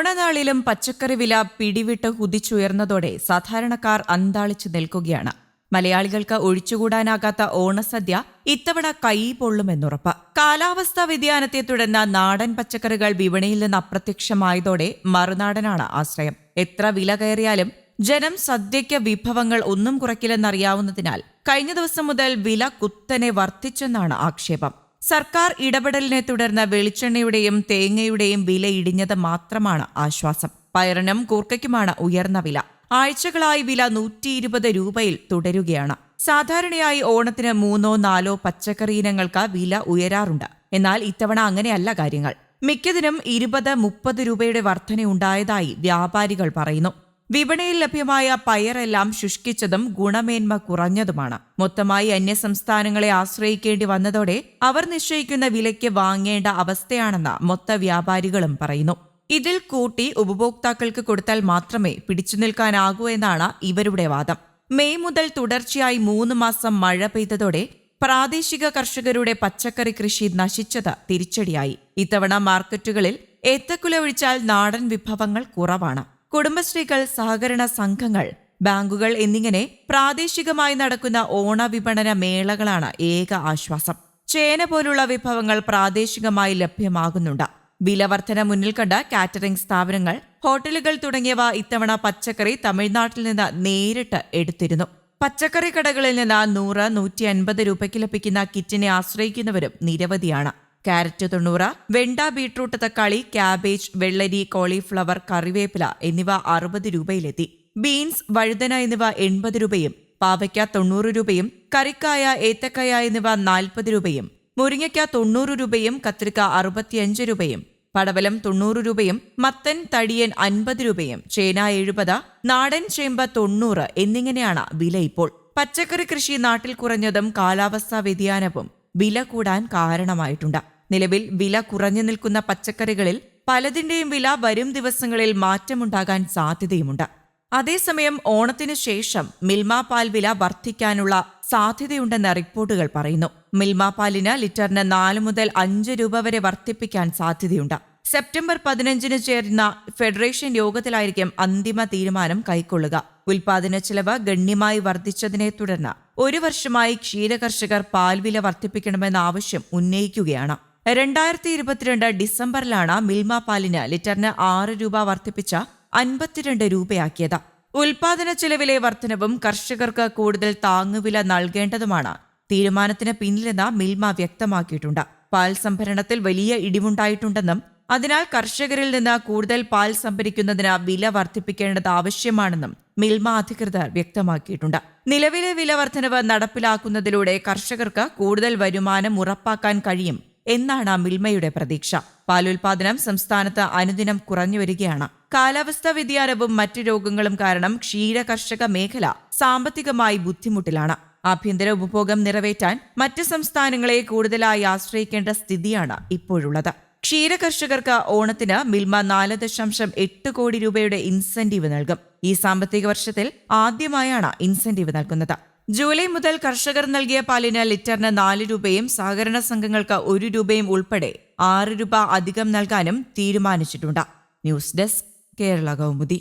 ഓണനാളിലും പച്ചക്കറി വില പിടിവിട്ട് കുതിച്ചുയർന്നതോടെ സാധാരണക്കാർ അന്താളിച്ചു നിൽക്കുകയാണ്. മലയാളികൾക്ക് ഒഴിച്ചുകൂടാനാകാത്ത ഓണസദ്യ ഇത്തവണ കൈ പൊള്ളുമെന്നുറപ്പ്. കാലാവസ്ഥാ വ്യതിയാനത്തെ തുടർന്ന് നാടൻ പച്ചക്കറികൾ വിപണിയിൽ നിന്ന് അപ്രത്യക്ഷമായതോടെ മറുനാടനാണ് ആശ്രയം. എത്ര വില കയറിയാലും ജനം സദ്യയ്ക്ക് വിഭവങ്ങൾ ഒന്നും കുറയ്ക്കില്ലെന്നറിയാവുന്നതിനാൽ കഴിഞ്ഞ ദിവസം മുതൽ വില കുത്തനെ വർദ്ധിച്ചെന്നാണ് ആക്ഷേപം. സർക്കാർ ഇടപെടലിനെ തുടർന്ന് വെളിച്ചെണ്ണയുടെയും തേങ്ങയുടെയും വില ഇടിഞ്ഞത് മാത്രമാണ് ആശ്വാസം. പയറിനും കൂർക്കയ്ക്കുമാണ് ഉയർന്ന വില. ആഴ്ചകളായി വില നൂറ്റി ഇരുപത് രൂപയിൽ തുടരുകയാണ്. സാധാരണയായി ഓണത്തിന് മൂന്നോ നാലോ പച്ചക്കറി ഇനങ്ങൾക്ക് വില ഉയരാറുണ്ട്. എന്നാൽ ഇത്തവണ അങ്ങനെയല്ല കാര്യങ്ങൾ. മിക്കതിനും ഇരുപത് മുപ്പത് രൂപയുടെ വർധനയുണ്ടായതായി വ്യാപാരികൾ പറയുന്നു. വിപണിയിൽ ലഭ്യമായ പയറെല്ലാം ശുഷ്കിച്ചതും ഗുണമേന്മ കുറഞ്ഞതുമാണ്. മൊത്തമായി അന്യസംസ്ഥാനങ്ങളെ ആശ്രയിക്കേണ്ടി വന്നതോടെ അവർ നിശ്ചയിക്കുന്ന വിലയ്ക്ക് വാങ്ങേണ്ട അവസ്ഥയാണെന്ന് മൊത്ത വ്യാപാരികളും പറയുന്നു. ഇതിൽ കൂട്ടി ഉപഭോക്താക്കൾക്ക് കൊടുത്താൽ മാത്രമേ പിടിച്ചു നിൽക്കാനാകൂ എന്നാണ് ഇവരുടെ വാദം. മെയ് മുതൽ തുടർച്ചയായി മൂന്ന് മാസം മഴ പെയ്തതോടെ പ്രാദേശിക കർഷകരുടെ പച്ചക്കറി കൃഷി നശിച്ചത് തിരിച്ചടിയായി. ഇത്തവണ മാർക്കറ്റുകളിൽ ഏത്തക്കുല ഒഴിച്ചാൽ നാടൻ വിഭവങ്ങൾ കുറവാണ്. കുടുംബശ്രീകൾ സഹകരണ സംഘങ്ങൾ ബാങ്കുകൾ എന്നിങ്ങനെ പ്രാദേശികമായി നടക്കുന്ന ഓണ വിപണന മേളകളാണ് ഏക ആശ്വാസം. ചേന പോലുള്ള വിഭവങ്ങൾ പ്രാദേശികമായി ലഭ്യമാകുന്നുണ്ട്. വിലവർധന മുന്നിൽ കണ്ട കാറ്ററിംഗ് സ്ഥാപനങ്ങൾ ഹോട്ടലുകൾ തുടങ്ങിയവ ഇത്തവണ പച്ചക്കറി തമിഴ്നാട്ടിൽ നിന്ന് നേരിട്ട് എടുത്തിരുന്നു. പച്ചക്കറി കടകളിൽ നിന്ന് നൂറ് നൂറ്റി അൻപത് രൂപയ്ക്ക് ലഭിക്കുന്ന കിറ്റിനെ ആശ്രയിക്കുന്നവരും നിരവധിയാണ്. കാരറ്റ് തൊണ്ണൂറ് വെണ്ട ബീട്രൂട്ട് തക്കാളി ക്യാബേജ് വെള്ളരി കോളിഫ്ലവർ കറിവേപ്പില എന്നിവ അറുപത് രൂപയിലെത്തി. ബീൻസ് വഴുതന എന്നിവ എൺപത് രൂപയും പാവയ്ക്ക തൊണ്ണൂറ് രൂപയും കറിക്കായ ഏത്തക്കായ എന്നിവ നാൽപ്പത് രൂപയും മുരിങ്ങയ്ക്ക തൊണ്ണൂറ് രൂപയും കത്തിരിക്ക അറുപത്തിയഞ്ച് രൂപയും പടവലം തൊണ്ണൂറ് രൂപയും മത്തൻ തടിയൻ അൻപത് രൂപയും ചേന എഴുപത് നാടൻ ചേമ്പ തൊണ്ണൂറ് എന്നിങ്ങനെയാണ് വില ഇപ്പോൾ. പച്ചക്കറി കൃഷി നാട്ടിൽ കുറഞ്ഞതും കാലാവസ്ഥാ വ്യതിയാനവും വില കൂടാൻ കാരണമായിട്ടുണ്ട്. നിലവിൽ വില കുറഞ്ഞു നിൽക്കുന്ന പച്ചക്കറികളിൽ പലതിന്റെയും വില വരും ദിവസങ്ങളിൽ മാറ്റമുണ്ടാകാൻ സാധ്യതയുമുണ്ട്. അതേസമയം ഓണത്തിനു ശേഷം മിൽമ പാൽ വില വർദ്ധിക്കാനുള്ള സാധ്യതയുണ്ടെന്ന റിപ്പോർട്ടുകൾ പറയുന്നു. മിൽമ പാലിന് ലിറ്ററിന് നാല് മുതൽ അഞ്ച് രൂപ വരെ വർദ്ധിപ്പിക്കാൻ സാധ്യതയുണ്ട്. സെപ്റ്റംബർ പതിനഞ്ചിന് ചേരുന്ന ഫെഡറേഷൻ യോഗത്തിലായിരിക്കും അന്തിമ തീരുമാനം കൈക്കൊള്ളുക. ഉൽപാദന ചെലവ് ഗണ്യമായി വർദ്ധിച്ചതിനെ തുടർന്ന് ഒരു വർഷമായി ക്ഷീരകർഷകർ പാൽവില വർദ്ധിപ്പിക്കണമെന്ന ആവശ്യം ഉന്നയിക്കുകയാണ്. രണ്ടായിരത്തി ഇരുപത്തിരണ്ട് ഡിസംബറിലാണ് മിൽമ പാലിന് ലിറ്ററിന് ആറ് രൂപ വർദ്ധിപ്പിച്ച അൻപത്തിരണ്ട് രൂപയാക്കിയത്. ഉൽപാദന ചെലവിലെ വർധനവും കർഷകർക്ക് കൂടുതൽ താങ്ങുവില നൽകേണ്ടതുമാണ് തീരുമാനത്തിന് പിന്നിലെന്ന് മിൽമ വ്യക്തമാക്കിയിട്ടുണ്ട്. പാൽ സംഭരണത്തിൽ വലിയ ഇടിവുണ്ടായിട്ടുണ്ടെന്നും അതിനാൽ കർഷകരിൽ നിന്ന് കൂടുതൽ പാൽ സംഭരിക്കുന്നതിന് വില വർദ്ധിപ്പിക്കേണ്ടത് ആവശ്യമാണെന്നും മിൽമ അധികൃതർ വ്യക്തമാക്കിയിട്ടുണ്ട്. നിലവിലെ വില വർധനവ് നടപ്പിലാക്കുന്നതിലൂടെ കർഷകർക്ക് കൂടുതൽ വരുമാനം ഉറപ്പാക്കാൻ കഴിയും എന്നാണ് മിൽമയുടെ പ്രതീക്ഷ. പാലുൽപാദനം സംസ്ഥാനത്ത് അനുദിനം കുറഞ്ഞു വരികയാണ്. കാലാവസ്ഥാ വ്യതിയാനവും മറ്റു രോഗങ്ങളും കാരണം ക്ഷീര കർഷക മേഖല സാമ്പത്തികമായി ബുദ്ധിമുട്ടിലാണ്. ആഭ്യന്തര ഉപഭോഗം നിറവേറ്റാൻ മറ്റ് സംസ്ഥാനങ്ങളെ കൂടുതലായി ആശ്രയിക്കേണ്ട സ്ഥിതിയാണ് ഇപ്പോഴുള്ളത്. ക്ഷീര കർഷകർക്ക് ഓണത്തിന് മിൽമ നാല് ദശാംശം എട്ട് കോടി രൂപയുടെ ഇൻസെന്റീവ് നൽകും. ഈ സാമ്പത്തിക വർഷത്തിൽ ആദ്യമായാണ് ഇൻസെന്റീവ് നൽകുന്നത്. ജൂലൈ മുതൽ കർഷകർ നൽകിയ പാലിന് ലിറ്ററിന് നാല് രൂപയും സഹകരണ സംഘങ്ങൾക്ക് ഒരു രൂപയും ഉൾപ്പെടെ ആറ് രൂപ അധികം നൽകാനും തീരുമാനിച്ചിട്ടുണ്ട്. News desk Kerala Kaumudi.